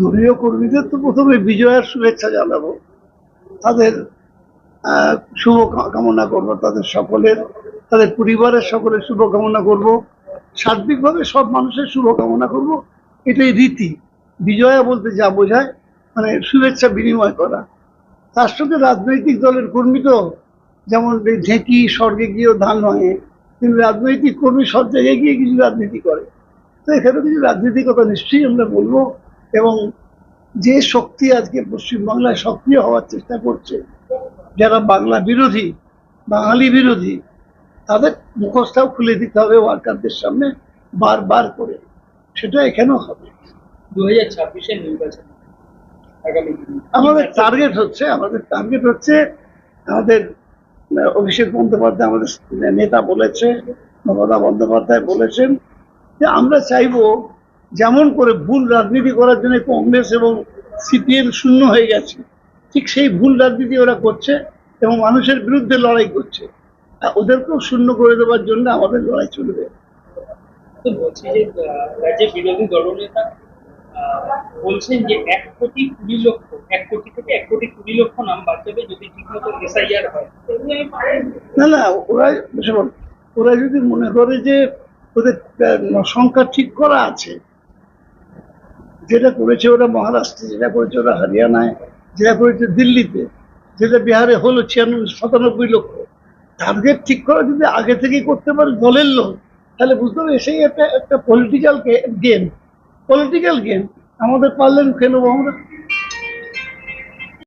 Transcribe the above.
দলীয় কর্মীদের তো প্রথমে বিজয়ের শুভেচ্ছা জানাব। তাদের শুভ কামনা করব, তাদের সকলের, তাদের পরিবারের সকলের শুভকামনা করব। সার্বিকভাবে সব মানুষের শুভ কামনা করব। এটাই রীতি। বিজয়া বলতে যা বোঝায় মানে শুভেচ্ছা বিনিময় করা। তার সঙ্গে রাজনৈতিক দলের কর্মী তো, যেমন ঢেঁকি, স্বর্গে গিয়েও ধান ভাঙে, কিন্তু রাজনৈতিক কর্মী সব জায়গায় গিয়ে কিছু রাজনীতি করে। তো এখানে কিছু রাজনীতির কথা নিশ্চয়ই আমরা বলব। এবং যে শক্তি আজকে পশ্চিমবাংলায় সক্রিয় হওয়ার চেষ্টা করছে যারা বাংলা বিরোধী বাঙালি বিরোধী তাদের মুখোশটাও খুলে দিতে হবে ওয়ার্কারদের সামনে বারবার করে। সেটা এখানেও হবে। দু হাজার ছাব্বিশের নির্বাচন আমাদের টার্গেট হচ্ছে আমাদের টার্গেট হচ্ছে আমাদের অভিষেক বন্দ্যোপাধ্যায় আমাদের নেতা বলেছে মমতা বন্দ্যোপাধ্যায় বলেছেন যে আমরা চাইব যেমন করে ভুল রাজনীতি করার জন্য কংগ্রেস এবং সিপিএম শূন্য হয়ে গেছে ঠিক সেই ভুল রাজনীতি ওরা করছে এবং মানুষের বিরুদ্ধে লড়াই করছে। ওদেরকেও শূন্য করে দেওয়ার জন্য আমাদের লড়াই চলবে। বলছি যে আহ, রাজ্যের বিরোধী দলনেতা বলছেন যে এক কোটি কুড়ি লক্ষ এক কোটি থেকে এক কোটি কুড়ি লক্ষ নাম বাদ যাবে যদি ঠিকমতো এসআইআর হয়। না না ওরা শুনুন, ওরা যদি মনে করে যে ওদের সংখ্যা ঠিক করা আছে যেটা করেছে ওরা মহারাষ্ট্রে, যেটা করেছে ওরা হরিয়ানায়, যেটা করেছে দিল্লিতে, যেটা বিহারে হলো ছিয়ানব্বই, সাতানব্বই লক্ষ। টার্গেট ঠিক করা যদি আগে থেকেই করতে পারে দলের লোক, তাহলে বুঝতে হবে সেই একটা একটা পলিটিক্যাল গেম পলিটিক্যাল গেম আমাদের পারলেন খেলব আমরা